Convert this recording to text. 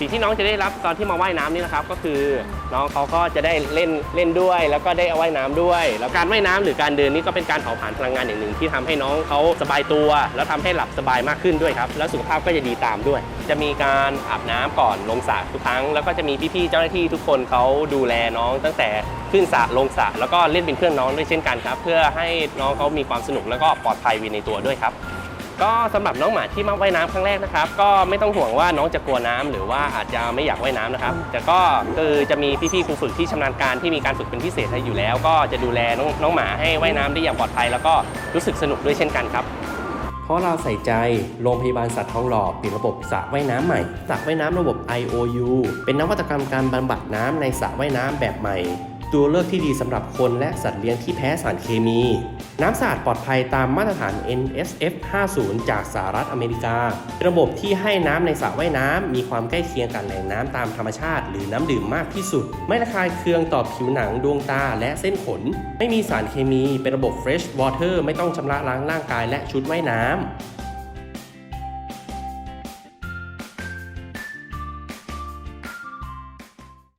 สิ่งที่น้องจะได้รับตอนที่มาว่ายน้ำนี่นะครับ ก็คือน้องเขาก็จะได้เล่นเล่นด้วย แล้วก็ได้เอาว่ายน้ำด้วย แล้วการว่ายน้ำหรือการเดินนี่ก็เป็นการเผาผลาญพลังงานอย่างหนึ่ง ที่ทำให้น้องเขาสบายตัว แล้วทำให้หลับสบายมากขึ้นด้วยครับ แล้วสุขภาพก็จะดีตามด้วย จะมีการอาบน้ำก่อนลงสระทุกครั้ง แล้วก็จะมีพี่ๆเจ้าหน้าที่ทุกคนเขาดูแลน้องตั้งแต่ขึ้นสระลงสระแล้วก็เล่นเป็นเพื่อนน้องด้วยเช่นกันครับ เพื่อให้น้องเขามีความสนุกแล้วก็ปลอดภัยวินในตัวด้วยครับ ก็สำหรับน้องหมาที่มาว่ายน้ำครั้งแรกนะครับ ก็ไม่ต้องห่วงว่าน้องจะกลัวน้ำหรือว่าอาจจะไม่อยากว่ายน้ำนะครับ แต่ก็คือจะมีพี่ๆครูฝึกที่ชำนาญการที่มีการฝึกเป็นพิเศษให้อยู่แล้ว ก็จะดูแลน้องน้องหมาให้ว่ายน้ำได้อย่างปลอดภัย แล้วก็รู้สึกสนุกด้วยเช่นกันครับเพราะเราใส่ใจ โรงพยาบาลสัตว์ทองหล่อเปลี่ยนระบบสระว่ายน้ำใหม่สระว่ายน้ำระบบ IOU เป็นนวัตกรรมการบำบัดน้ำในสระว่ายน้ำแบบใหม่ ตัวเลือกที่ดีสำหรับคนและสัตว์เลี้ยงที่แพ้สารเคมี น้ำสะอาดปลอดภัยตามมาตรฐาน NSF 50 จากสหรัฐอเมริกา ระบบที่ให้น้ำในสระว่ายน้ำมีความใกล้เคียงกับแหล่งน้ำตามธรรมชาติ หรือน้ำดื่มมากที่สุด ไม่ระคายเคืองต่อผิวหนังดวงตาและเส้นขน ไม่มีสารเคมี เป็นระบบ Fresh Water ไม่ต้องชำระล้างร่างกายและชุดว่ายน้ำ